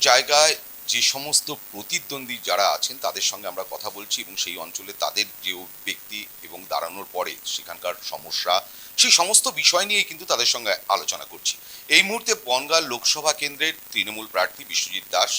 জায়গায় যে সমস্ত প্রতিদ্বন্দ্বী যারা আছেন, তাদের সঙ্গে আমরা কথা বলছি এবং সেই অঞ্চলে তাদের যে ব্যক্তি এবং দাঁড়ানোর পরে সেখানকার সমস্যা, সেই সমস্ত বিষয় নিয়ে কিন্তু তাদের সঙ্গে আলোচনা করছি। এই মুহূর্তে বনগাঁ লোকসভা কেন্দ্রের তৃণমূল প্রার্থী বিশ্বজিৎ দাস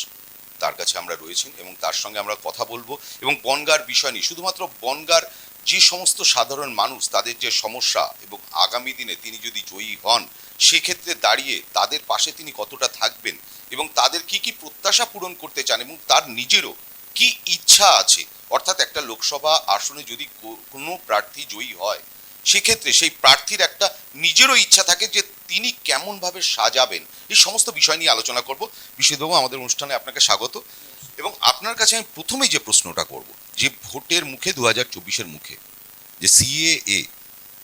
তার কাছে আমরা রয়েছেন এবং তার সঙ্গে আমরা কথা বলব এবং বনগার বিষয় নিয়ে। শুধুমাত্র বনগার যে সমস্ত সাধারণ মানুষ, তাদের যে সমস্যা এবং আগামী দিনে তিনি যদি জয়ী হন, সেক্ষেত্রে দাঁড়িয়ে তাদের পাশে তিনি কতটা থাকবেন এবং তাদের কি কি প্রত্যাশা পূরণ করতে চান এবং তার নিজেরও কি ইচ্ছা আছে? অর্থাৎ একটা লোকসভা আসনে যদি কোনো প্রার্থী জয়ী হয়, সেক্ষেত্রে সেই প্রার্থীর একটা নিজেরও ইচ্ছা থাকে যে তিনি কেমনভাবে সাজাবেন। এই সমস্ত বিষয় নিয়ে আলোচনা করব। বিশ্বজিৎবাবু আমাদের অনুষ্ঠানে আপনাকে স্বাগত। এবং আপনার কাছে আমি প্রথমেই যে প্রশ্নটা করব, যে ভোটের মুখে দু হাজার চব্বিশের মুখে, যে সিএএ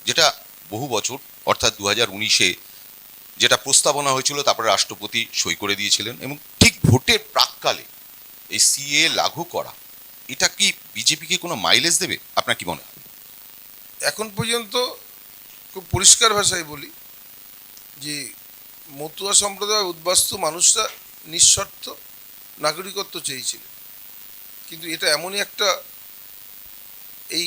যেটা বহু বছর, অর্থাৎ দু হাজার উনিশে যেটা প্রস্তাবনা হয়েছিল, তারপরে রাষ্ট্রপতি সই করে দিয়েছিলেন এবং ঠিক ভোটের প্রাককালে এই সিএ লাঘু করা, এটা কি বিজেপিকে কোনো মাইলেজ দেবে? আপনার কি মনে হয়? এখন পর্যন্ত খুব পরিষ্কার ভাষায় বলি যে মতুয়া সম্প্রদায় উদ্বাস্তু মানুষরা নিঃশর্ত নাগরিকত্ব চেয়েছিলেন। কিন্তু এটা এমনই একটা এই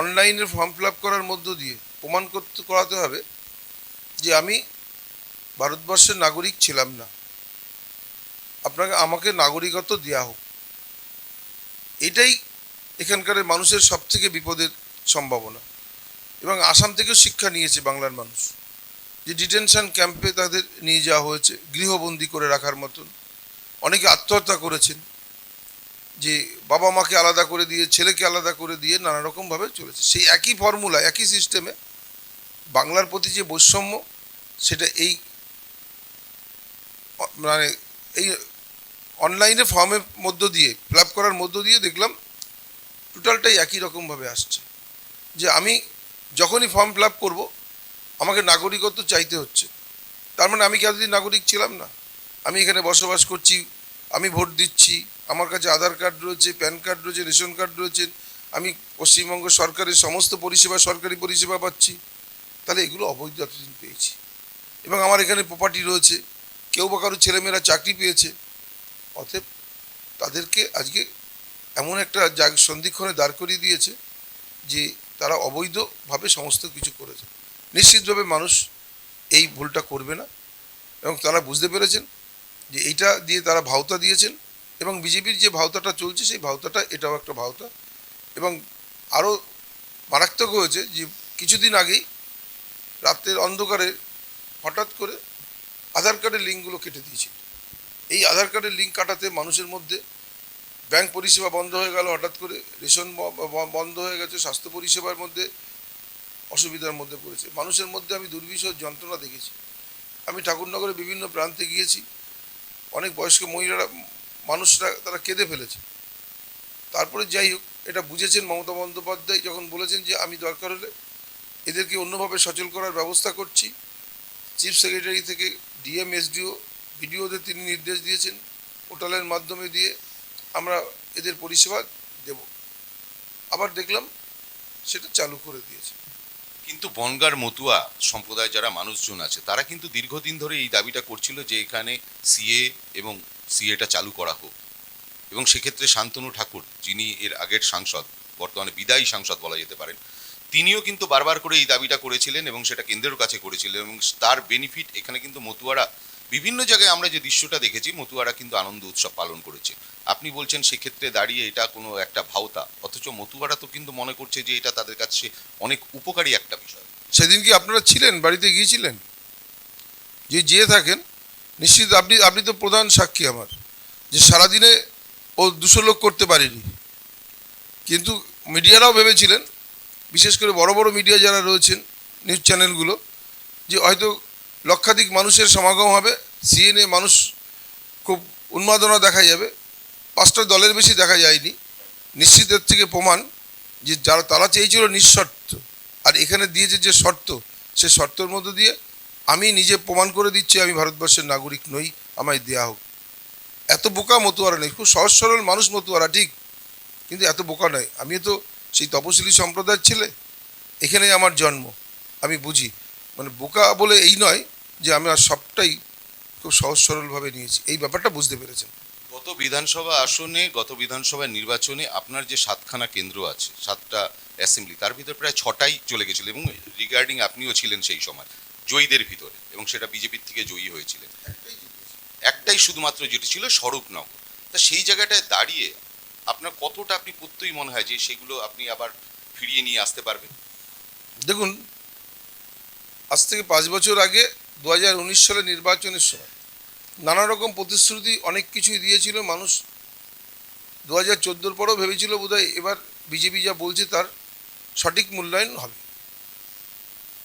অনলাইনে ফর্ম ফিল করার মধ্য দিয়ে প্রমাণ করতে করাতে হবে যে আমি ভারতবর্ষের নাগরিক ছিলাম না। আপনাকে, আমাকে নাগরিকত্ব দেওয়া হোক। এটাই এখানকার মানুষের সব থেকে বিপদের সম্ভাবনা। এবং আসাম থেকেও শিক্ষা নিয়েছে বাংলার মানুষ। যে ডিটেনশন ক্যাম্পে তাদের নিয়ে যাওয়া হয়েছে, গৃহবন্দী করে রাখার মতন। অনেকে আত্মহত্যা করেছেন। যে বাবা মাকে আলাদা করে দিয়ে, ছেলেকে আলাদা করে দিয়ে নানা রকমভাবে চলেছে। সেই একই ফর্মুলা একই সিস্টেমে বাংলার প্রতি যে বৈষম্য, সেটা এই মানে এই অনলাইনে ফর্মের মধ্য দিয়ে ফিল করার মধ্য দিয়ে দেখলাম টোটালটাই একই রকমভাবে আসছে। যে আমি যখনই ফর্ম ফিল করব, আমাকে নাগরিকত্ব চাইতে হচ্ছে। তার মানে আমি কি এতদিন নাগরিক ছিলাম না? আমি এখানে বসবাস করছি, আমি ভোট দিচ্ছি, আমার কাছে আধার কার্ড রয়েছে, প্যান কার্ড রয়েছে, রেশন কার্ড রয়েছে, আমি পশ্চিমবঙ্গ সরকারের সমস্ত পরিষেবা, সরকারি পরিষেবা পাচ্ছি। তাহলে এগুলো অবৈধ এতদিন পেয়েছি। এবং আমার এখানে প্রপার্টি রয়েছে কেউ বা কারও ছেলেমেয়েরা চাকরি পেয়েছে। অতএব তাদেরকে আজকে এমন একটা জাগ, সন্ধিক্ষণে দাঁড় করিয়ে দিয়েছে যে তারা অবৈধভাবে সমস্ত কিছু করেছে। নিশ্চিতভাবে মানুষ এই ভুলটা করবে না এবং তারা বুঝতে পেরেছেন যে এইটা দিয়ে তারা ভাওতা দিয়েছেন এবং বিজেপির যে ভাওতাটা চলছে সেই ভাওতাটা এটাও একটা ভাওতা এবং আরও মারাত্মক হয়েছে যে কিছুদিন আগেই রাত্রের অন্ধকারে হঠাৎ করে আধার কার্ডের লিঙ্কগুলো কেটে দিয়েছিল এই আধার কার্ডের লিঙ্ক কাটাতে মানুষের মধ্যে ব্যাংক পরিষেবা বন্ধ হয়ে গেল হঠাৎ করে, রেশন বন্ধ হয়ে গেছে, স্বাস্থ্য পরিষেবার মধ্যে অসুবিধার মধ্যে পড়েছে। মানুষের মধ্যে আমি দুর্বিষহ যন্ত্রণা দেখেছি। আমি ঠাকুরনগরে বিভিন্ন প্রান্তে গিয়েছি। অনেক বয়স্ক মহিলারা, মানুষরা তারা কেঁদে ফেলেছে। তারপরে যাই হোক, এটা বুঝেছেন মমতা বন্দ্যোপাধ্যায় যখন বলেছেন যে আমি দরকার হলে এদেরকে অন্যভাবে সচল করার ব্যবস্থা করছি। চিফ সেক্রেটারি থেকে ডিএম এসডিও বিডিওদের তিনি নির্দেশ দিয়েছেন, পোর্টালের মাধ্যমে দিয়ে আমরা এদের পরিষেবা দেব। আবার দেখলাম সেটা চালু করে দিয়েছে। কিন্তু বনগার মতুয়া সম্প্রদায় যারা মানুষজন আছে, তারা কিন্তু দীর্ঘদিন ধরে এই দাবিটা করছিল যে এখানে সিএ এবং সিএটা চালু করা হোক। এবং সেক্ষেত্রে শান্তনু ঠাকুর, যিনি এর আগের সাংসদ, বর্তমানে বিদায়ী সাংসদ বলা যেতে পারেন তিনিও কিন্তু বারবার করে এই দাবিটা করেছিলেন এবং সেটা কেন্দ্রের কাছে করেছিলেন এবং তার বেনিফিট এখানে কিন্তু মতুয়ারা, বিভিন্ন জায়গায় আমরা যে দৃশ্যটা দেখেছি, মতুয়ারা কিন্তু আনন্দ উৎসব পালন করেছে। আপনি বলছেন সেক্ষেত্রে দাঁড়িয়ে এটা কোনো একটা ভাওতা, অথচ মতুয়ারা তো কিন্তু মনে করছে যে এটা তাদের কাছে অনেক উপকারী একটা বিষয়। সেদিন কি আপনারা ছিলেন? বাড়িতে গিয়েছিলেন? যে যেয়ে থাকেন, নিশ্চিত আপনি আপনি তো প্রধান সাক্ষী আমার, যে সারাদিনে ও দুশো লোক করতে পারেনি। কিন্তু মিডিয়ারাও ভেবেছিলেন বিশেষ করে বড় বড় মিডিয়া যারা রয়েছেন নিউজ চ্যানেলগুলো যে হয়তো লক্ষাধিক মানুষের সমাগম হবে সিএনএ মানুষ খুব উন্মাদনা দেখা যাবে, পাঁচটা দলের বেশি দেখা যায়নি। নিশ্চিতের থেকে প্রমাণ যে যারা, তারা চেয়েছিল নিঃশর্ত, আর এখানে দিয়েছে যে শর্ত, সে শর্তের মধ্য দিয়ে আমি নিজে প্রমাণ করে দিচ্ছি, আমি ভারতবর্ষের নাগরিক নই, আমায় দেয়া হোক। এত বোকা মতুয়ারা নেই, খুব সহজ সরল মানুষ মতুয়ারা, ঠিক, কিন্তু এত বোকা নয়। আমি তো সেই তপশিলি সম্প্রদায়ের ছেলে? এখানেই আমার জন্ম। আমি বুঝি। মানে বোকা বলে এই নয় যে আমি আর সবটাই খুব সহজ সরলভাবে নিয়েছি। এই ব্যাপারটা বুঝতে পেরেছেন। গত বিধানসভা আসনে গত বিধানসভা নির্বাচনে আপনার যে সাতখানা কেন্দ্র আছে সাতটা অ্যাসেম্বলি তার ভিতরে প্রায় ছটাই চলে গেছিল এবং রিগার্ডিং আপনিও ছিলেন সেই সময় জয়ীদের ভিতরে এবং সেটা বিজেপির থেকে জয়ী হয়েছিলেন। একটাই শুধুমাত্র যেটি ছিল স্বরূপনগর। তা সেই জায়গাটায় দাঁড়িয়ে আপনার কতটা আপনি প্রত্যয়ই মনে হয় যে সেগুলো আপনি আবার ফিরিয়ে নিয়ে আসতে পারবেন? দেখুন, আজ থেকে পাঁচ বছর আগে দুহাজার উনিশ সালে নির্বাচনের সময় নানা রকম প্রতিশ্রুতি অনেক কিছুই দিয়েছিল। মানুষ দু হাজার চোদ্দোর পরেও ভেবেছিল বোধহয় এবার বিজেপি যা বলছে তার সঠিক মূল্যায়ন হবে।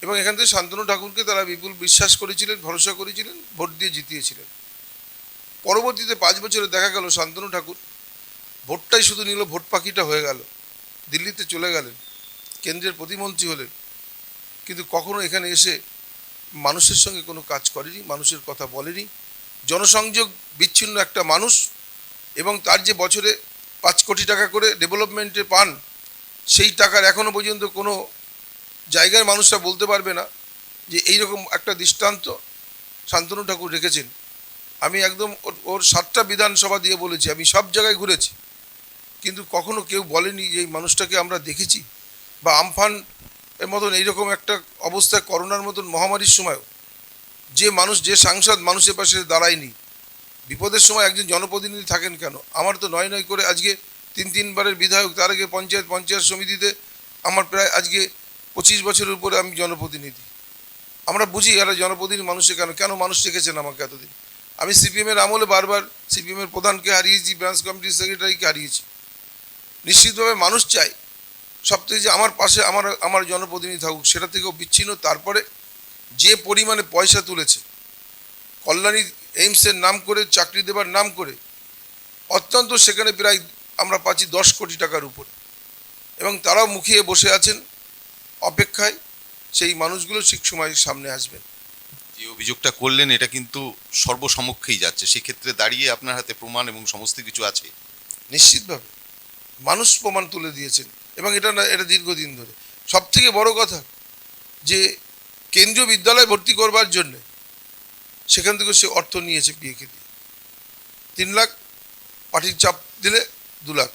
এবং এখান থেকে শান্তনু ঠাকুরকে তারা বিপুল বিশ্বাস করেছিলেন, ভরসা করেছিলেন, ভোট দিয়ে জিতিয়েছিলেন। পরবর্তীতে পাঁচ বছরে দেখা গেল শান্তনু ঠাকুর ভোটটাই শুধু নিল, ভোট পাখিটা হয়ে গেল। দিল্লিতে চলে গেলেন, কেন্দ্রের প্রতিমন্ত্রী হলেন। কিন্তু কখনো এখানে এসে মানুষের সঙ্গে কোনো কাজ করেনি, মানুষের কথা বলেনি। জনসংযোগ বিচ্ছিন্ন একটা মানুষ এবং তার যে বছরে পাঁচ কোটি টাকা করে ডেভেলপমেন্টে পান, সেই টাকার এখনও পর্যন্ত কোনো জায়গার মানুষরা বলতে পারবে না যে এই রকম একটা দৃষ্টান্ত শান্তনু ঠাকুর রেখেছেন। আমি একদম ওর- ওর সাতটা বিধানসভা দিয়ে বলেছি, আমি সব জায়গায় ঘুরেছি। কিন্তু কখনো কেউ বলেনি যে এই মানুষটাকে আমরা দেখেছি। বা আমফান এর মতন এইরকম একটা অবস্থায় করোনার মতন মহামারীর সময়ও যে মানুষ, যে সাংসদ মানুষের পাশে দাঁড়ায়নি। বিপদের সময় একজন জনপ্রতিনিধি থাকেন কেন? আমার তো নয় নয় করে আজকে তিন তিনবারের বিধায়ক, তার আগে পঞ্চায়েত পঞ্চায়েত সমিতিতে আমার প্রায় আজকে পঁচিশ বছরের উপরে আমি জনপ্রতিনিধি। আমরা বুঝি এরা জনপ্রতিনিধি মানুষে কেন? কেন মানুষ রেখেছেন আমাকে এতদিন? আমি সিপিএমের আমলে বারবার সিপিএমের প্রধানকে হারিয়েছি, ব্রাঞ্চ কমিটির সেক্রেটারিকে হারিয়েছি। নিশ্চিতভাবে মানুষ চায় সবথেকে যে আমার পাশে আমার আমার জনপ্রতিনিধি থাকুক সেটা থেকেও বিচ্ছিন্ন। তারপরে যে পরিমাণে পয়সা তুলেছে কল্যাণী এইমসের নাম করে চাকরি দেবার নাম করে অত্যন্ত সেখানে প্রায় আমরা পাচ্ছি দশ কোটি টাকার উপরে। এবং তারাও মুখিয়ে বসে আছেন অপেক্ষায় সেই মানুষগুলো ঠিক সময় সামনে আসবেন। যে অভিযোগটা করলেন এটা কিন্তু সর্বসমক্ষেই যাচ্ছে। সেক্ষেত্রে দাঁড়িয়ে আপনার হাতে প্রমাণ এবং সমস্ত কিছু আছে। নিশ্চিতভাবে। মানুষ প্রমাণ তুলে দিয়েছেন। এবং এটা না, এটা দীর্ঘদিন ধরে। সব থেকে বড় কথা যে, কেন্দ্রীয় বিদ্যালয় ভর্তি করবার জন্যে সেখান থেকে সে অর্থ নিয়েছে বিয়েকে দিয়ে। তিন লাখ পার্টির চাপ দিলে দু লাখ।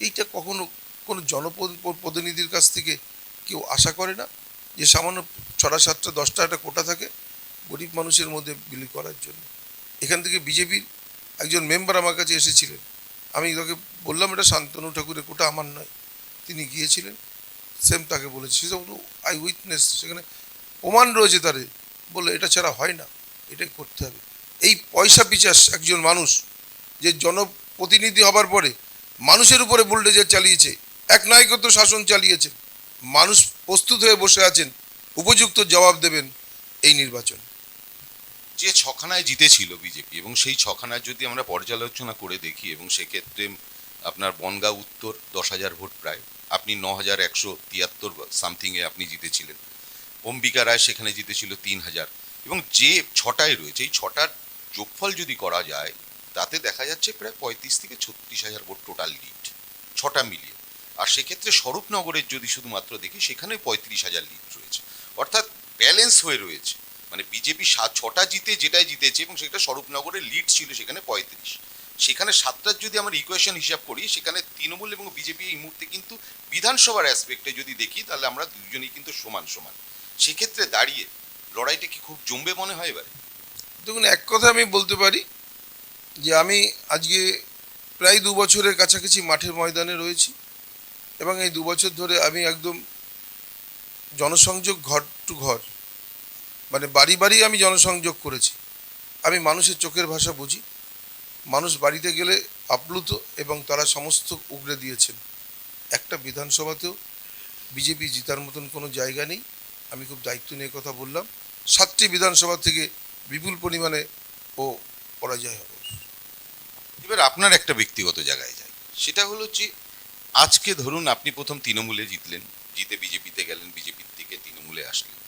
এইটা কখনো কোনো জনপ্রতিনিধির কাছ থেকে কেউ আশা করে না যে, সামান্য ছটা সাতটা, দশটা একটা কোটা থাকে গরিব মানুষের মধ্যে বিলি করার জন্য। এখান থেকে বিজেপির একজন মেম্বার আমার কাছে এসেছিলেন। আমি তাকে বললাম, এটা শান্তনু ঠাকুরের কোটা, আমার নয়। তিনি গিয়েছিলেন, সেম তাকে বলেছি। সে আই উইটনেস সেখানে প্রমাণ রয়েছে তারে। বলল, এটা ছাড়া হয় না, এটাই করতে হবে। এই পয়সা পিচাস একজন মানুষ, যে জনপ্রতিনিধি হবার পরে মানুষের উপরে বুলডেজার চালিয়েছে, এক নায়কত্ব শাসন চালিয়েছে। মানুষ প্রস্তুত হয়ে বসে আছেন, উপযুক্ত জবাব দেবেন এই নির্বাচন। যে ছখানায় জিতেছিল বিজেপি, এবং সেই ছখানায় যদি আমরা পর্যালোচনা করে দেখি, এবং সেক্ষেত্রে আপনার বনগাঁ উত্তর দশ হাজার ভোট প্রায়, আপনি ন হাজার একশো তিয়াত্তর সামথিংয়ে আপনি জিতেছিলেন। অম্বিকা রায় সেখানে জিতেছিল তিন হাজার। এবং যে ছটায় রয়েছে, এই ছটার যোগফল যদি করা যায়, তাতে দেখা যাচ্ছে প্রায় পঁয়ত্রিশ থেকে ছত্রিশ হাজার ভোট টোটাল লিড, ছটা মিলিয়ে আর সেক্ষেত্রে স্বরূপনগরের যদি শুধুমাত্র দেখি, সেখানে পঁয়ত্রিশ হাজার লিড রয়েছে। অর্থাৎ ব্যালেন্স হয়ে রয়েছে। মানে বিজেপি সাত ছটা জিতে যেটাই জিতেছে এবং সেটা স্বরূপনগরের লিড ছিল সেখানে পঁয়ত্রিশ। সেখানে সাতটার যদি আমরা ইকুয়েশন হিসাব করি, সেখানে তৃণমূল এবং বিজেপি এই মুহূর্তে কিন্তু বিধানসভার অ্যাসপেক্টে যদি দেখি, তাহলে আমরা দুজনেই কিন্তু সমান সমান। সেক্ষেত্রে দাঁড়িয়ে লড়াইটা কি খুব জমবে মনে হয় এবারে? দেখুন, এক কথা আমি বলতে পারি যে আমি আজকে প্রায় দু বছরের কাছাকাছি মাঠের ময়দানে রয়েছি এবং এই দু বছর ধরে আমি একদম জনসংযোগ ঘর টু ঘর মানে বাড়ি বাড়ি আমি জনসংযোগ করেছি। আমি মানুষের চোখের ভাষা বুঝি। মানুষ বাড়িতে গেলে আপ্লুত এবং তারা সমস্ত উগড়ে দিয়েছেন। একটা বিধানসভাতেও বিজেপি জিতার মতন কোনো জায়গা নেই। আমি খুব দায়িত্ব নিয়ে কথা বললাম। সাতটি বিধানসভা থেকে বিপুল পরিমাণে ও পরাজয় হবে। এবার আপনার একটা ব্যক্তিগত জায়গায় যায় সেটা হলো যে আজকে ধরুন আপনি প্রথম তৃণমূলে জিতলেন, জিতে বিজেপিতে গেলেন, বিজেপির থেকে তৃণমূলে আসলেন।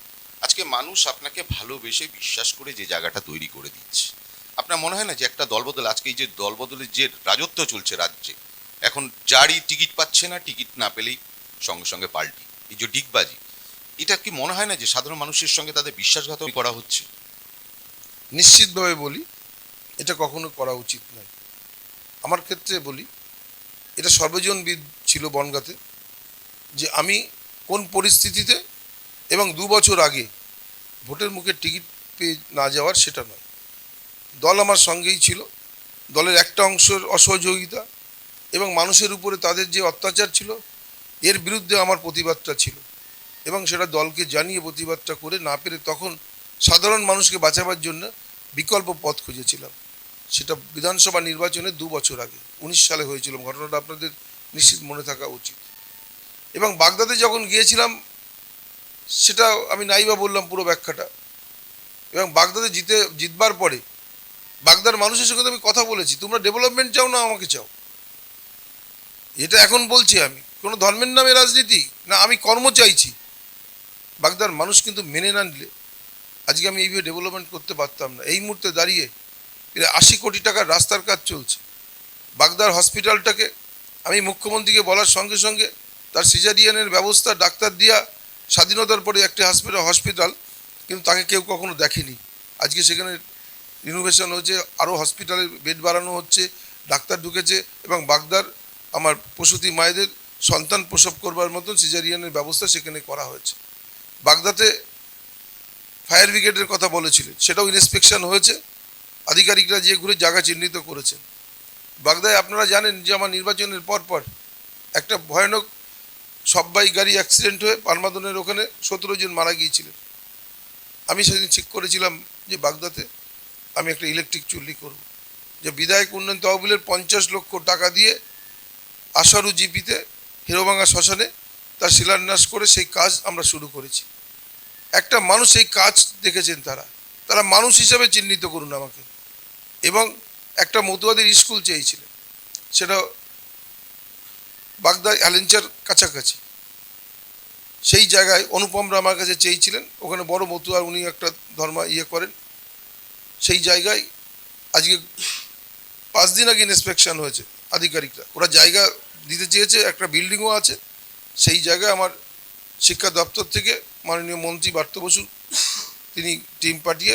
আজকে মানুষ আপনাকে ভালোবেসে বিশ্বাস করে যে জায়গাটা তৈরি করে দিচ্ছে। আপনার মনে হয় না যে একটা দলবদল, আজকে এই যে দলবদলের যে রাজত্ব চলছে রাজ্যে, এখন যারই টিকিট পাচ্ছে না, টিকিট না পেলেই সঙ্গে সঙ্গে পাল্টি। এই যে ডিগবাজি, এটা কি মনে হয় না যে সাধারণ মানুষের সঙ্গে তাদের বিশ্বাসঘাতক করা হচ্ছে? নিশ্চিতভাবে বলি, এটা কখনো করা উচিত নয়। আমার ক্ষেত্রে বলি, এটা সর্বজনবিদ ছিল বনগাতে, যে আমি কোন পরিস্থিতিতে এবং দু বছর আগে ভোটের মুখে টিকিট পেয়ে না যাওয়ার সেটা নয়। দল আমার সঙ্গেই ছিল। দলের একটা অংশের অসহযোগিতা এবং মানুষের উপরে তাদের যে অত্যাচার ছিল, এর বিরুদ্ধে আমার প্রতিবাদটা ছিল। এবং সেটা দলকে জানিয়ে প্রতিবাদটা করে না পেরে তখন সাধারণ মানুষকে বাঁচাবার জন্য বিকল্প পথ খুঁজেছিলাম। সেটা বিধানসভা নির্বাচনে দু বছর আগে, উনিশ সালে হয়েছিল। ঘটনাটা আপনাদের নিশ্চিত মনে থাকা উচিত। এবং বাগদাদে যখন গিয়েছিলাম সেটা আমি নাইবা বললাম পুরো ব্যাখ্যাটা। এবং বাগদাদে জিতে, জিতবার পরে, বাগদার মানুষের সঙ্গে আমি কথা বলেছি, তোমরা ডেভেলপমেন্ট চাও না আমাকে চাও। এটা এখন বলছি আমি। কোনো ধর্মের নামে রাজনীতি? না, আমি কর্ম চাইছি। বাগদার মানুষ কিন্তু মেনে না নিলে, আজকে আমি এইভাবে ডেভেলপমেন্ট করতে পারতাম না। এই মুহূর্তে দাঁড়িয়ে প্রায় আশি কোটি টাকার রাস্তার কাজ চলছে। বাগদার হসপিটালটাকে আমি মুখ্যমন্ত্রীকে বলার সঙ্গে সঙ্গে তার সিজারিয়ানের ব্যবস্থা ডাক্তার দিয়া স্বাধীনতার পরে একটি হসপিটাল হসপিটাল কিন্তু তাকে কেউ কখনো দেখেনি। আজকে সেখানে রিনোভেশন হয়েছে আরও হসপিটালের বেড বাড়ানো হচ্ছে, ডাক্তার ঢুকেছে, এবং বাগদার, আমার প্রসূতি মায়েদের সন্তান প্রসব করবার মতন সিজারিয়ানের ব্যবস্থা সেখানে করা হয়েছে। বাগদাতে ফায়ার ব্রিগেডের কথা বলেছিলেন, সেটাও ইন্সপেকশন হয়েছে, আধিকারিকরা যে ঘুরে জায়গা চিহ্নিত করেছেন। বাগদায় আপনারা জানেন যে আমার নির্বাচনের পর পর একটা ভয়ানক সব্বাই গাড়ি অ্যাক্সিডেন্ট হয়ে পারমাদনের ওখানে সতেরো জন মারা গিয়েছিলেন। আমি সেদিন ঠিক করেছিলাম যে বাগদাতে আমি একটা ইলেকট্রিক চুল্লি করব। যে বিধায়ক উন্নয়ন তহবিলের পঞ্চাশ লক্ষ টাকা দিয়ে আশারু জিপিতে হিরোভাঙ্গা শ্মশানে তার শিলান্যাস করে সেই কাজ আমরা শুরু করেছি। একটা মানুষ এই কাজ দেখেছেন তারা। তারা মানুষ হিসাবে চিহ্নিত করুন আমাকে। এবং একটা মতুয়াদের স্কুল চেয়েছিলেন। সেটা বাগদা অ্যালেঞ্চার কাছাকাছি। সেই জায়গায় অনুপমরা আমার কাছে চেয়েছিলেন, ওখানে বড় মতুয়া উনি একটা ধর্ম ইয়ে করেন। সেই জায়গায় আজকে পাঁচ দিন আগে ইন্সপেকশন হয়েছে আধিকারিকরা। ওরা জায়গা দিতে চেয়েছে, একটা বিল্ডিংও আছে। সেই জায়গায় আমার শিক্ষা দপ্তর থেকে মাননীয় মন্ত্রী বার্ত বসু, তিনি টিম পাঠিয়ে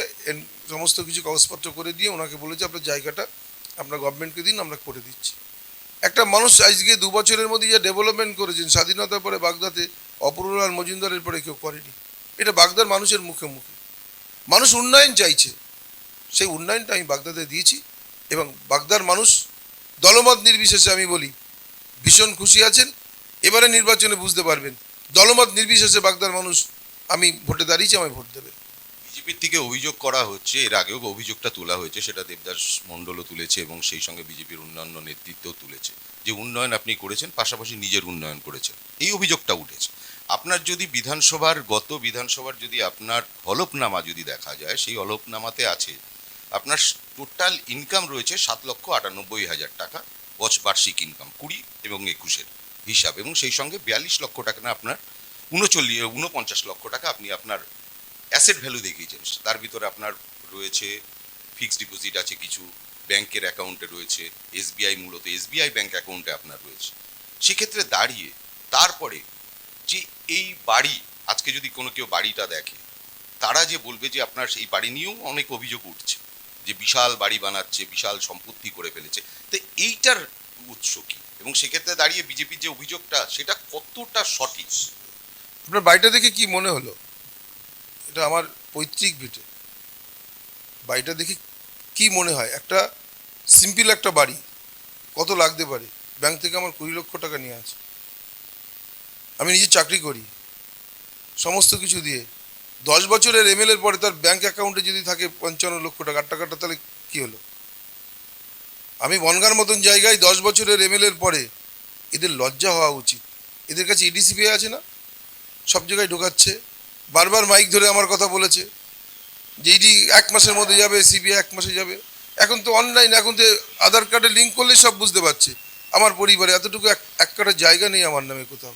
সমস্ত কিছু কাগজপত্র করে দিয়ে ওনাকে বলেছে, আপনার জায়গাটা আপনার গভর্নমেন্টকে দিন, আমরা করে দিচ্ছি। একটা মানুষ আজকে দু বছরের মধ্যে যা ডেভেলপমেন্ট করেছেন, স্বাধীনতার পরে বাগদাতে অপরুলাল মজুমদারের পরে কেউ করেনি। এটা বাগদার মানুষের মুখে মুখে। মানুষ উন্নয়ন চাইছে। সেই উন্নয়নটা আমি বাগদাদে দিয়েছি এবং বাগদার মানুষ দলমত নির্বিশেষে আমি বলি, ভীষণ খুশি আছেন। এবারে নির্বাচনে বুঝতে পারবেন, দলমত নির্বিশেষে বাগদার মানুষ আমি ভোটে দাঁড়িয়েছি, আমায় ভোট দেবে বিজেপির থেকে অভিযোগ করা হচ্ছে, এর আগেও অভিযোগটা তোলা হয়েছে, সেটা দেবদাস মণ্ডলও তুলেছে এবং সেই সঙ্গে বিজেপির অন্যান্য নেতৃত্বও তুলেছে। যে উন্নয়ন আপনি করেছেন, পাশাপাশি নিজের উন্নয়ন করেছেন, এই অভিযোগটা উঠেছে। আপনার যদি বিধানসভার, গত বিধানসভার যদি আপনার হলফনামা যদি দেখা যায়, সেই হলফনামাতে আছে, আপনার টোটাল ইনকাম রয়েছে সাত লক্ষ আটানব্বই হাজার টাকা বছ বার্ষিক ইনকাম, কুড়ি এবং একুশের হিসাব এবং সেই সঙ্গে বিয়াল্লিশ লক্ষ টাকা না, আপনার উনচল্লিশ, উনপঞ্চাশ লক্ষ টাকা আপনি আপনার অ্যাসেট ভ্যালু দেখিয়েছেন তার ভিতরে আপনার রয়েছে ফিক্সড ডিপোজিট আছে কিছু ব্যাংকের অ্যাকাউন্টে রয়েছে এসবিআই মূলত এসবিআই ব্যাংক অ্যাকাউন্টে আপনার রয়েছে। সেক্ষেত্রে দাঁড়িয়ে, তারপরে যে এই বাড়ি, আজকে যদি কোনো কেউ বাড়িটা দেখে, তারা যে বলবে যে আপনার সেই বাড়ি নিয়েও অনেক অভিযোগ উঠছে, যে বিশাল বাড়ি বানাচ্ছে, বিশাল সম্পত্তি করে ফেলেছে। তো এইটার উৎস কি? এবং সেক্ষেত্রে দাঁড়িয়ে বিজেপির যে অভিযোগটা, সেটা কতটা সঠিক? আপনার বাড়িটা দেখে কি মনে হলো? এটা আমার পৈতৃক ভিটে। বাড়িটা দেখে কি মনে হয়? একটা সিম্পল একটা বাড়ি, কত লাগতে পারে? ব্যাংক থেকে আমার কুড়ি লক্ষ টাকা নিয়ে আছে। আমি নিজে চাকরি করি। সমস্ত কিছু দিয়ে। দশ বছরের এম এর পরে তার ব্যাংক অ্যাকাউন্টে যদি থাকে পঞ্চান্ন লক্ষ টাকা, আট টাকাটা তাহলে কী হলো? আমি বনগার মতন জায়গায় দশ বছরের এম এর পরে এদের লজ্জা হওয়া উচিত। এদের কাছে ইডিসিপি আছে না? সব জায়গায় ঢোকাচ্ছে। বারবার মাইক ধরে আমার কথা বলেছে। যে ইডি এক মাসের মধ্যে যাবে, সিবিআই এক মাসে যাবে। এখন তো অনলাইন এখন তো আধার কার্ডে লিঙ্ক করলে সব বুঝতে পারছে। আমার পরিবারে এতটুকু এক এক কাটা জায়গা নেই আমার নামে কোথাও।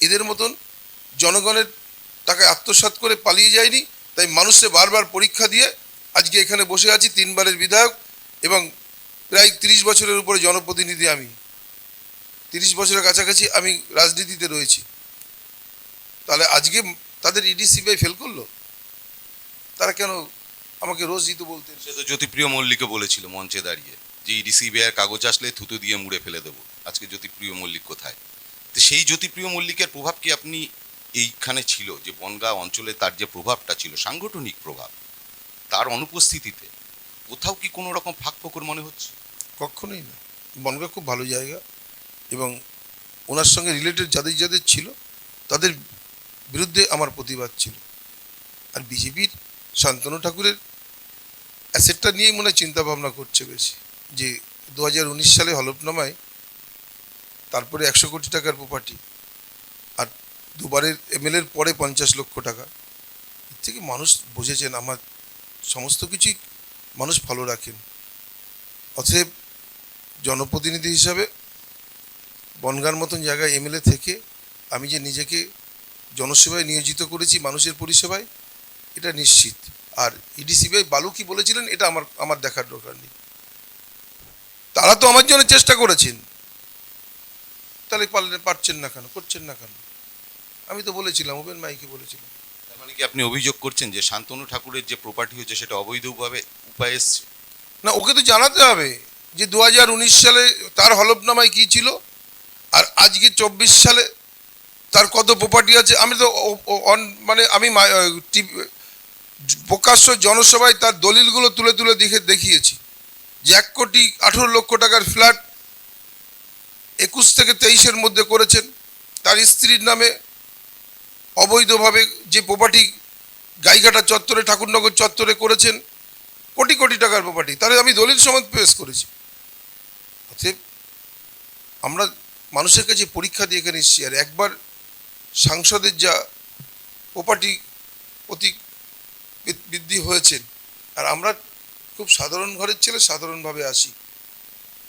এদের মতন জনগণের টাকা আত্মসাৎ করে পালিয়ে যায়নি, তাই মানুষে বারবার পরীক্ষা দিয়ে আজকে এখানে বসে আছি, তিনবারের বিধায়ক এবং প্রায় তিরিশ বছরের উপরে জনপ্রতিনিধি আমি। তিরিশ বছরের কাছাকাছি আমি রাজনীতিতে রয়েছি। তাহলে আজকে তাদের ইডি সিবিআই ফেল করল? তারা কেন আমাকে রোজ জিতু বলতেন সে তো জ্যোতিপ্রিয় মল্লিকও বলেছিল মঞ্চে দাঁড়িয়ে যে ইডি ইডিসিবিআর কাগজ আসলে থুতু দিয়ে মুড়ে ফেলে দেবো। আজকে জ্যোতিপ্রিয় মল্লিক কোথায়? তো সেই জ্যোতিপ্রিয় মল্লিকের প্রভাব কি আপনি এইখানে ছিল? যে বনগাঁ অঞ্চলে তার যে প্রভাবটা ছিল সাংগঠনিক প্রভাব তার অনুপস্থিতিতে কোথাও কি কোনো রকম ফাঁক ফোকর মনে হচ্ছে? কখনোই না। বনগা খুব ভালো জায়গা এবং ওনার সঙ্গে রিলেটেড যাদের যাদের ছিল তাদের বিরুদ্ধে আমার প্রতিবাদ ছিল। আর বিজেপির শান্তনু ঠাকুরের অ্যাসেটটা নিয়েই মনে হয় চিন্তা ভাবনা করছে বেশি। যে দু হাজার উনিশ সালে হলফনামায় তারপরে একশো কোটি টাকার প্রপার্টি আর দুবারের এমএলএর পরে পঞ্চাশ লক্ষ টাকা। এর থেকে মানুষ বুঝেছেন, আমার সমস্ত কিছুই মানুষ ভালো রাখেন। অতএব জনপ্রতিনিধি হিসাবে বনগার মতন জায়গায় এমএলএ থেকে আমি যে নিজেকে জনসেবায় নিয়োজিত করেছি মানুষের পরিষেবায় এটা নিশ্চিত। আর ইডিসিবিআই বালু কি বলেছিলেন এটা আমার আমার দেখার দরকার নেই। তারা তো আমার জন্য চেষ্টা করেছেন। তাহলে পারলেন পারছেন না কেন? করছেন না কেন? আমি তো বলেছিলাম ওপেন মাইকে বলেছিলাম। তার মানে কি আপনি অভিযোগ করছেন যে শান্তনু ঠাকুরের যে প্রপার্টি হচ্ছে সেটা অবৈধভাবে উপায় এসছে? না ওকে তো জানাতে হবে যে দু হাজার উনিশ সালে তার হলফনামায় কি ছিল? আর আজকে চব্বিশ সালে তার কত প্রপার্টি আছে? আমি তো অন- মানে আমি প্রকাশ্য জনসভায় তার দলিলগুলো তুলে তুলে দেখে, দেখিয়েছি যে এক কোটি আঠেরো লক্ষ টাকার ফ্ল্যাট একুশ থেকে তেইশের মধ্যে করেছেন। তার স্ত্রীর নামে অবৈধভাবে যে প্রপার্টি গাইঘাটা চত্বরে, ঠাকুরনগর চত্বরে করেছেন, কোটি কোটি টাকার প্রপার্টি তাহলে আমি দলিল সমেত পেশ করেছি। অতএব আমরা মানুষের কাছে পরীক্ষা দিয়ে এখানে এসেছি। আর একবার সাংসদের যা প্রপার্টি অতি বৃদ্ধি হয়েছেন আর আমরা খুব সাধারণ ঘরের ছেলে সাধারণভাবে আসি।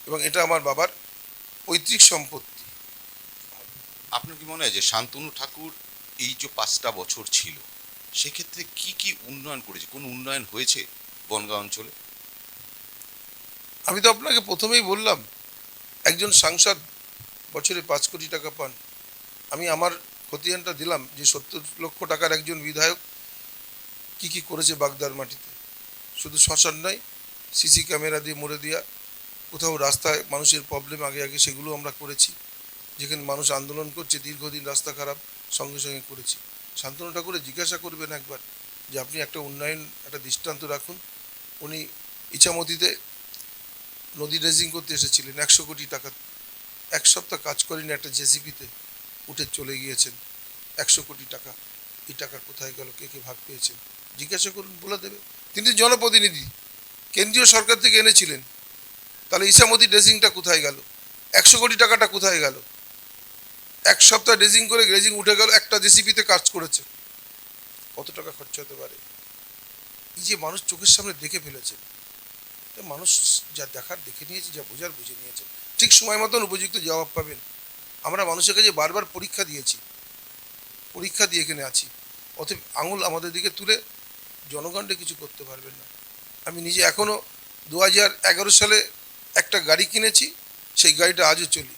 এবং এটা আমার বাবার পৈতৃক সম্পত্তি। আপনার কি মনে হয় যে শান্তনু ঠাকুর এই যে পাঁচটা বছর ছিল সেক্ষেত্রে কি কি উন্নয়ন করেছে? কোন উন্নয়ন হয়েছে বনগাঁ অঞ্চলে? আমি তো আপনাকে প্রথমেই বললাম একজন সাংসদ বছরে পাঁচ কোটি টাকা পান। আমি আমার খতিয়ানটা দিলাম যে সত্তর লক্ষ টাকার একজন বিধায়ক কি কি করেছে বাগদার মাটিতে। শুধু শ্মশান নয়, সিসি ক্যামেরা দিয়ে মরে দেওয়া কোথাও রাস্তায় মানুষের প্রবলেম আগে আগে সেগুলো আমরা করেছি। যেখানে মানুষ আন্দোলন করছে, দীর্ঘদিন রাস্তা খারাপ, সঙ্গে সঙ্গে করেছি। শান্তনু ঠাকুরে জিজ্ঞাসা করবেন একবার যে আপনি একটা উন্নয়ন, একটা দৃষ্টান্ত রাখুন। উনি ইছামতিতে নদী ড্রেজিং করতে এসেছিলেন, একশো কোটি টাকা। এক সপ্তাহ কাজ করেন একটা জেসিপিতে। উঠে চলে গিয়েছেন। একশো কোটি টাকা। এই টাকা কোথায় গেল? কে কে ভাগ পেয়েছেন? জিজ্ঞাসা করুন, বলে দেবে। তিনি জনপ্রতিনিধি। কেন্দ্রীয় সরকার থেকে এনেছিলেন। তাহলে ইসামতি ড্রেজিংটা কোথায় গেল? একশো কোটি টাকাটা কোথায় গেল? এক সপ্তাহ ড্রেজিং করে গ্রেজিং উঠে গেল, একটা জেসিপিতে কাজ করেছে। কত টাকা খরচা হতে পারে? এই যে মানুষ চোখের সামনে দেখে ফেলেছে মানুষ যা দেখার, দেখে নিয়েছে, যা বোঝার, বুঝে নিয়েছে ঠিক সময় মতন উপযুক্ত জবাব পাবেন। আমরা মানুষের কাছে বারবার পরীক্ষা দিয়েছি। পরীক্ষা দিয়ে এখানে আছি। অতএব আঙুল আমাদের দিকে তুলে জনগণকে কিছু করতে পারবেন না। আমি নিজে এখনও দু হাজার এগারো সালে একটা গাড়ি কিনেছি, সেই গাড়িটা আজও চলি।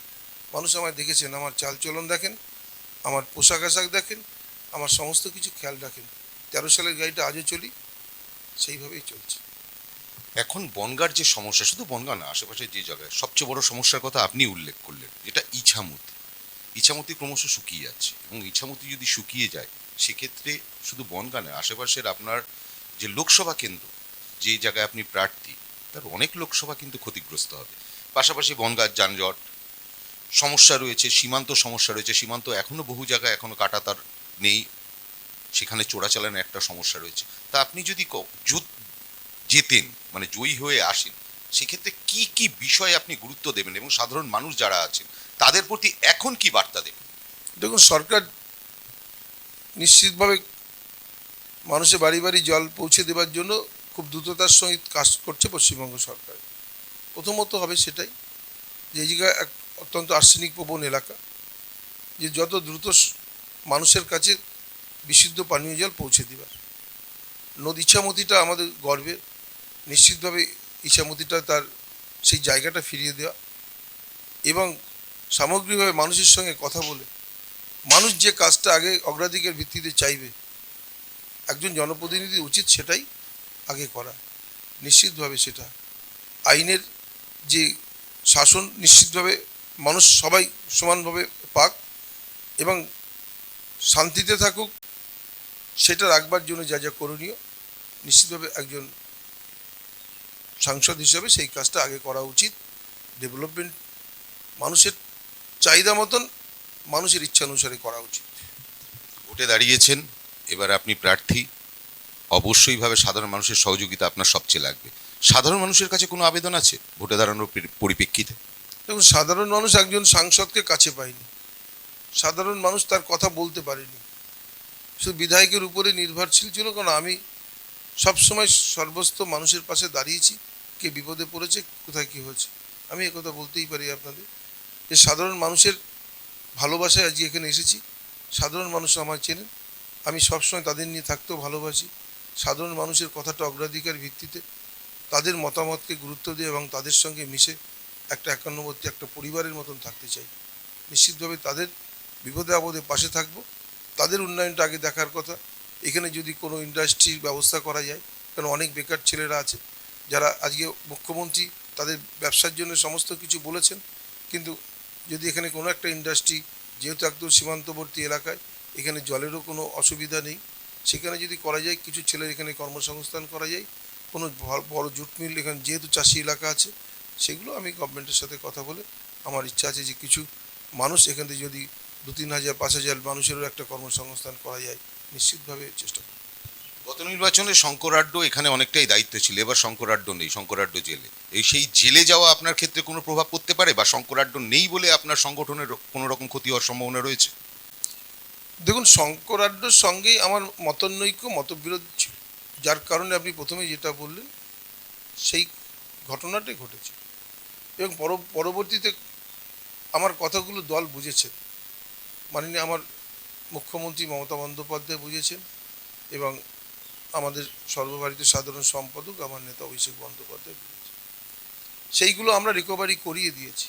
মানুষ আমায় দেখেছেন, আমার চালচলন দেখেন, আমার পোশাক আশাক দেখেন, আমার সমস্ত কিছু খেয়াল রাখেন। তেরো সালের গাড়িটা আজও চলি, সেইভাবেই চলছে। এখন বনগার যে সমস্যা, শুধু বনগা না আশেপাশে যে জায়গায় সবচেয়ে বড় সমস্যার কথা আপনি উল্লেখ করলেন, যেটা ইছামতি। ইছামতি ক্রমশ শুকিয়ে যাচ্ছে এবং ইছামতি যদি শুকিয়ে যায়, সেক্ষেত্রে শুধু বনগা নয়, আশেপাশের আপনার যে লোকসভা কেন্দ্র, যে জায়গায় আপনি প্রার্থী, তার অনেক লোকসভা কিন্তু ক্ষতিগ্রস্ত হবে। পাশাপাশি বনগার যানজট, সমস্যা রয়েছে, সীমান্ত সমস্যা রয়েছে, সীমান্ত এখনও বহু জায়গায় এখনও কাটা তার নেই, সেখানে চোরাচালানের একটা সমস্যা রয়েছে। তা আপনি যদি যেতেন মানে জয়ী হয়ে আসেন, সেক্ষেত্রে কি কি বিষয়ে আপনি গুরুত্ব দেবেন? এবং সাধারণ মানুষ যারা আছেন তাদের প্রতি এখন কি বার্তা দেবে? দেখুন, সরকার নিশ্চিতভাবে মানুষের বাড়ি বাড়ি জল পৌঁছে দেওয়ার জন্য খুব দ্রুততার সহিত কাজ করছে পশ্চিমবঙ্গ সরকার। প্রথমত হবে সেটাই যে এই জায়গা এক অত্যন্ত আর্সেনিক প্রবণ এলাকা, যে যত দ্রুত মানুষের কাছে বিশুদ্ধ পানীয় জল পৌঁছে দেওয়ার নদী ইচ্ছামতিটা আমাদের গর্বের নিশ্চিতভাবে ইচ্ছামতিটা তার সেই জায়গাটা ফিরিয়ে দেওয়া এবং সামগ্রিকভাবে মানুষের সঙ্গে কথা বলে। মানুষ যে কাজটা আগে অগ্রাধিকার ভিত্তিতে চাইবে, একজন জনপ্রতিনিধি উচিত সেটাই আগে করা। নিশ্চিতভাবে সেটা। আইনের যে শাসন নিশ্চিতভাবে মানুষ সবাই সমানভাবে পাক এবং শান্তিতে থাকুক, সেটা রাখবার জন্য যা যা করণীয়, নিশ্চিতভাবে একজন সাংসদ হিসাবে সেই কাজটা আগে করা উচিত। ডেভেলপমেন্ট মানুষের চাহিদা মতন মানুষের ইচ্ছা অনুসারে করা উচিত। ভোটে দাঁড়িয়েছেন এবার আপনি প্রার্থী। অবশ্যইভাবে সাধারণ মানুষের সহযোগিতা আপনার সবচেয়ে লাগবে। সাধারণ মানুষের কাছে কোনো আবেদন আছে ভোটে দাঁড়ানোর পরিপ্রেক্ষিতে? দেখুন সাধারণ মানুষ একজন সাংসদকে কাছে পায়নি। সাধারণ মানুষ তার কথা বলতে পারেনি। শুধু বিধায়কের উপরে নির্ভরশীল ছিল কারণ আমি সবসময় সর্বস্ত মানুষের পাশে দাঁড়িয়েছি। কে বিপদে পড়েছে কোথায় কী হয়েছে? আমি কথা বলতেই পারি আপনাদের। যে সাধারণ মানুষের ভালোবাসায় আজকে এখানে এসেছি। সাধারণ মানুষ আমার চেনেন। আমি সবসময় তাদের নিয়ে থাকতেও ভালোবাসি। সাধারণ মানুষের কথাটা অগ্রাধিকার ভিত্তিতে তাদের মতামতকে গুরুত্ব দিয়ে এবং তাদের সঙ্গে মিশে একটা একান্নবর্তী একটা পরিবারের মতন থাকতে চাই। নিশ্চিতভাবে তাদের বিপদে আপদে পাশে থাকব। তাদের উন্নয়নটা আগে দেখার কথা। এখানে যদি কোনো ইন্ডাস্ট্রির ব্যবস্থা করা যায়, কারণ অনেক বেকার ছেলেরা আছে, যারা আজকে মুখ্যমন্ত্রী তাদের ব্যবসার জন্য সমস্ত কিছু বলেছেন, কিন্তু যদি এখানে কোনো একটা ইন্ডাস্ট্রি যেহেতু একদম সীমান্তবর্তী এলাকায়, এখানে জলেরও কোনো অসুবিধা নেই। সেখানে যদি করা যায়, কিছু ছেলের এখানে কর্মসংস্থান করা যায়, কোনো বড় জুট মিল এখানে যেহেতু চাষি এলাকা আছে, সেগুলো আমি গভর্নমেন্টের সাথে কথা বলে আমার ইচ্ছা আছে যে কিছু মানুষ এখান যদি দু তিন হাজার, পাঁচ হাজার মানুষেরও একটা কর্মসংস্থান করা যায়, নিশ্চিতভাবে চেষ্টা করব। গত নির্বাচনে শঙ্করাড্ড এখানে অনেকটাই দায়িত্ব ছিল, এবার শঙ্করাড্ড নেই শঙ্করাড্ড জেলে। এই সেই জেলে যাওয়া আপনার ক্ষেত্রে কোনো প্রভাব পড়তে পারে বা শঙ্করাড্ড নেই বলে আপনার সংগঠনের কোনো রকম ক্ষতি হওয়ার সম্ভাবনা রয়েছে? দেখুন শঙ্করাড্যর সঙ্গেই আমার মতনৈক্য, মতবিরোধ ছিল। যার কারণে আপনি প্রথমে যেটা বললেন, সেই ঘটনাটাই ঘটেছে। এবং পর- পরবর্তীতে আমার কথাগুলো দল বুঝেছে। মাননীয় আমার মুখ্যমন্ত্রী মমতা বন্দ্যোপাধ্যায় বুঝেছেন এবং আমাদের সর্বভারতীয় সাধারণ সম্পাদক, আমার নেতা অভিষেক বন্দ্যোপাধ্যায় সেইগুলো আমরা রিকভারি করিয়ে দিয়েছি।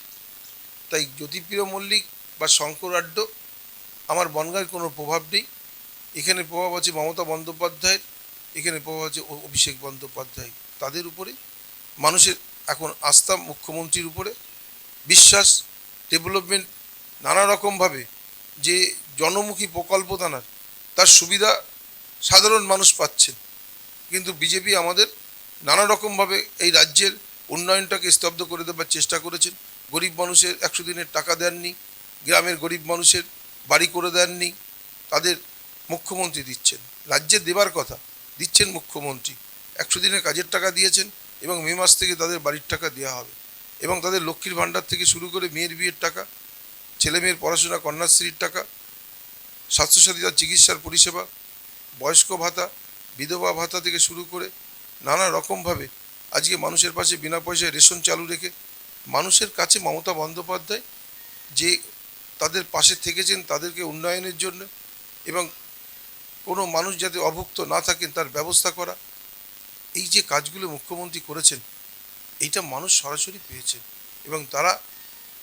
তাই জ্যোতিপ্রিয় মল্লিক বা শঙ্কর আড্ড, আমার বনগাঁয়ের কোনো প্রভাব নেই। এখানে প্রভাব আছে মমতা বন্দ্যোপাধ্যায়ের, এখানে প্রভাব আছে অভিষেক বন্দ্যোপাধ্যায় তাদের উপরে। মানুষের এখন আস্থা মুখ্যমন্ত্রীর উপরে। বিশ্বাস ডেভেলপমেন্ট নানা রকমভাবে যে জনমুখী প্রকল্প দানার, তার সুবিধা সাধারণ মানুষ পাচ্ছেন। কিন্তু বিজেপি আমাদের নানা রকমভাবে এই রাজ্যের উন্নয়নটাকে স্তব্ধ করে দেবার চেষ্টা করেছেন। গরিব মানুষের একশো দিনের টাকা দেননি, গ্রামের গরিব মানুষের বাড়ি করে দেননি, তাদের মুখ্যমন্ত্রী দিচ্ছেন। রাজ্যে দেবার কথা, দিচ্ছেন মুখ্যমন্ত্রী। একশো দিনের কাজের টাকা দিয়েছেন এবং মে মাস থেকে তাদের বাড়ির টাকা দেওয়া হবে এবং তাদের লক্ষ্মীর ভাণ্ডার থেকে শুরু করে মেয়ের বিয়ের টাকা ছেলে মেয়ের পড়াশোনা, কন্যাশ্রীর টাকা, স্বাস্থ্যসাথী তার চিকিৎসার পরিষেবা বয়স্ক ভাতা, বিধবা ভাতা থেকে শুরু করে নানা রকমভাবে আজকে মানুষের পাশে বিনা পয়সায় রেশন চালু রেখে মানুষের কাছে মমতা বন্দ্যোপাধ্যায় যে তাদের পাশে থেকেছেন তাদেরকে উন্নয়নের জন্য এবং কোনো মানুষ যাতে অভুক্ত না থাকেন তার ব্যবস্থা করা, এই যে কাজগুলো মুখ্যমন্ত্রী করেছেন, এইটা মানুষ সরাসরি পেয়েছেন এবং তারা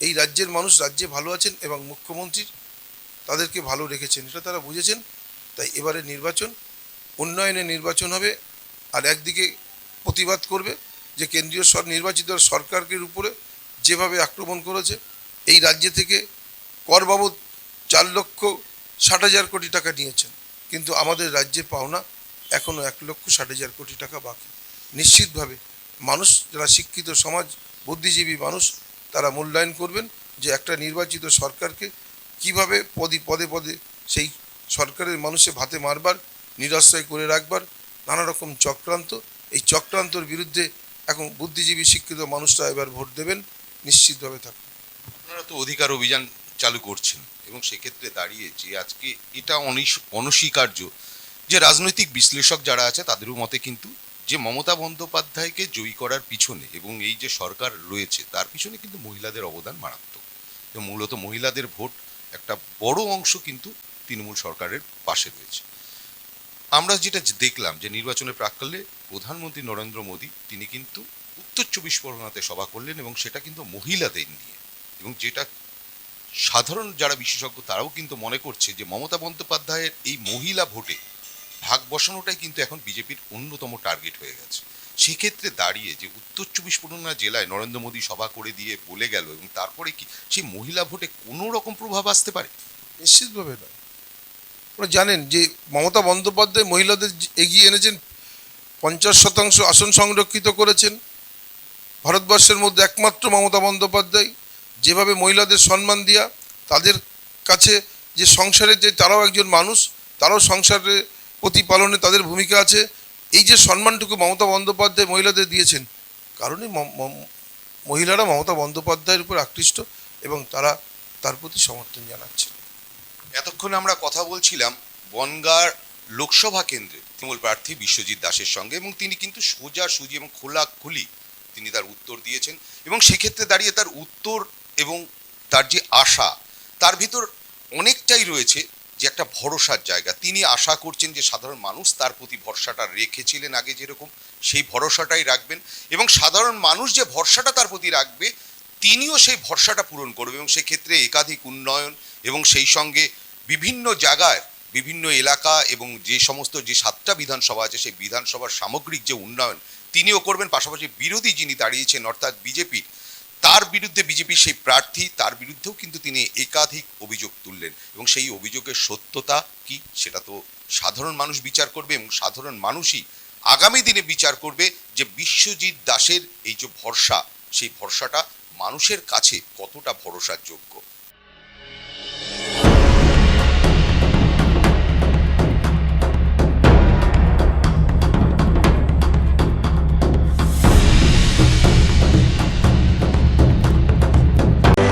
এই রাজ্যের মানুষ রাজ্যে ভালো আছেন এবং মুখ্যমন্ত্রীর তাদেরকে ভালো রেখেছেন, এটা তারা বুঝেছেন। তাই এবারে নির্বাচন উন্নয়নের নির্বাচন হবে আর একদিকে প্রতিবাদ করবে যে কেন্দ্রীয় সর, নির্বাচিত সরকারের উপরে যেভাবে আক্রমণ করেছে, এই রাজ্য থেকে কর বাবদ চার লক্ষ ষাট হাজার কোটি টাকা নিয়েছেন। কিন্তু আমাদের রাজ্যে পাওনা এখনও এক লক্ষ ষাট হাজার কোটি টাকা বাকি। নিশ্চিতভাবে মানুষ, যারা শিক্ষিত সমাজ, বুদ্ধিজীবী মানুষ, তারা মূল্যায়ন করবেন যে একটা নির্বাচিত সরকারকে কীভাবে পদে পদে পদে সেই সরকারের মানুষে ভাতে মারবার নিরাশ্রয় করে রাখবার নানা রকম চক্রান্ত। এই চক্রান্তর বিরুদ্ধে এখন বুদ্ধিজীবী, শিক্ষিত মানুষরা এবার ভোট দেবেন। নিশ্চিতভাবে থাকবে আপনারা তো অধিকার অভিযান চালু করছেন এবং সেক্ষেত্রে দাঁড়িয়ে যে আজকে এটা অনিস- অনস্বীকার্য যে রাজনৈতিক বিশ্লেষক যারা আছে, তাদেরও মতে কিন্তু যে মমতা বন্দ্যোপাধ্যায়কে জয়ী করার পিছনে এবং এই যে সরকার রয়েছে, তার পিছনে কিন্তু মহিলাদের অবদান মারাত্মক। মূলত মহিলাদের ভোট একটা বড় অংশ কিন্তু তৃণমূল সরকারের পাশে রয়েছে। আমরা যেটা দেখলাম যে নির্বাচনের প্রাককালে প্রধানমন্ত্রী নরেন্দ্র মোদী, তিনি কিন্তু উত্তর চব্বিশ পরগনাতে সভা করলেন এবং সেটা কিন্তু মহিলাদের নিয়ে। এবং যেটা সাধারণ যারা বিশেষজ্ঞ, তারাও কিন্তু মনে করছে যে মমতা বন্দ্যোপাধ্যায়ের এই মহিলা ভোটে ভাগ বসানোটাই কিন্তু এখন বিজেপির অন্যতম টার্গেট হয়ে গেছে। সেক্ষেত্রে দাঁড়িয়ে যে উত্তর চব্বিশ পরগনা জেলায় নরেন্দ্র মোদী সভা করে দিয়ে বলে গেল এবং তারপরে কি সেই মহিলা ভোটে কোনো রকম প্রভাব আসতে পারে? নিশ্চিতভাবে নয়। আপনারা জানেন যে মমতা বন্দ্যোপাধ্যায় মহিলাদের এগিয়ে এনেছেন পঞ্চাশ শতাংশ আসন সংরক্ষিত করেছেন। ভারতবর্ষের মধ্যে একমাত্র মমতা বন্দ্যোপাধ্যায়। যেভাবে মহিলাদের সম্মান দেওয়া তাদের কাছে যে সংসারের যে তারাও একজন মানুষ, তারাও সংসারের প্রতিপালনে তাদের ভূমিকা আছে। এই যে সম্মানটুকু মমতা বন্দ্যোপাধ্যায় মহিলাদের দিয়েছেন কারণে মহিলারা মমতা বন্দ্যোপাধ্যায়ের উপর আকৃষ্ট এবং তারা তার প্রতি সমর্থন জানাচ্ছে এতক্ষণ আমরা কথা বলছিলাম বনগার লোকসভা কেন্দ্রে। তৃণমূল প্রার্থী বিশ্বজিৎ দাসের সঙ্গে এবং তিনি কিন্তু সোজা সুজি এবং খোলা খুলি তিনি তার উত্তর দিয়েছেন এবং সেক্ষেত্রে দাঁড়িয়ে তার উত্তর এবং তার যে আশা, তার ভিতর অনেকটাই রয়েছে যে একটা ভরসার জায়গা। তিনি আশা করছেন যে সাধারণ মানুষ তার প্রতি ভরসাটা রেখেছিলেন আগে যেরকম, সেই ভরসাটাই রাখবেন এবং সাধারণ মানুষ যে ভরসাটা তার প্রতি রাখবে, তিনিও সেই ভরসাটা পূরণ করবে এবং সেক্ষেত্রে একাধিক উন্নয়ন এবং সেই সঙ্গে বিভিন্ন জায়গায়, বিভিন্ন এলাকা এবং যে সমস্ত যে সাতটা বিধানসভা আছে, সেই বিধানসভার সামগ্রিক যে উন্নয়ন তিনিও করবেন। পাশাপাশি বিরোধী যিনি দাঁড়িয়েছেন, অর্থাৎ বিজেপি, তার বিরুদ্ধে বিজেপির সেই প্রার্থী, তার বিরুদ্ধেও কিন্তু তিনি একাধিক অভিযোগ তুললেন এবং সেই অভিযোগের সত্যতা কি সেটা তো সাধারণ মানুষ বিচার করবে এবং সাধারণ মানুষই আগামী দিনে বিচার করবে যে বিশ্বজিৎ দাসের এই যে ভরসা, সেই ভরসাটা মানুষের কাছে কতটা ভরসার যোগ্য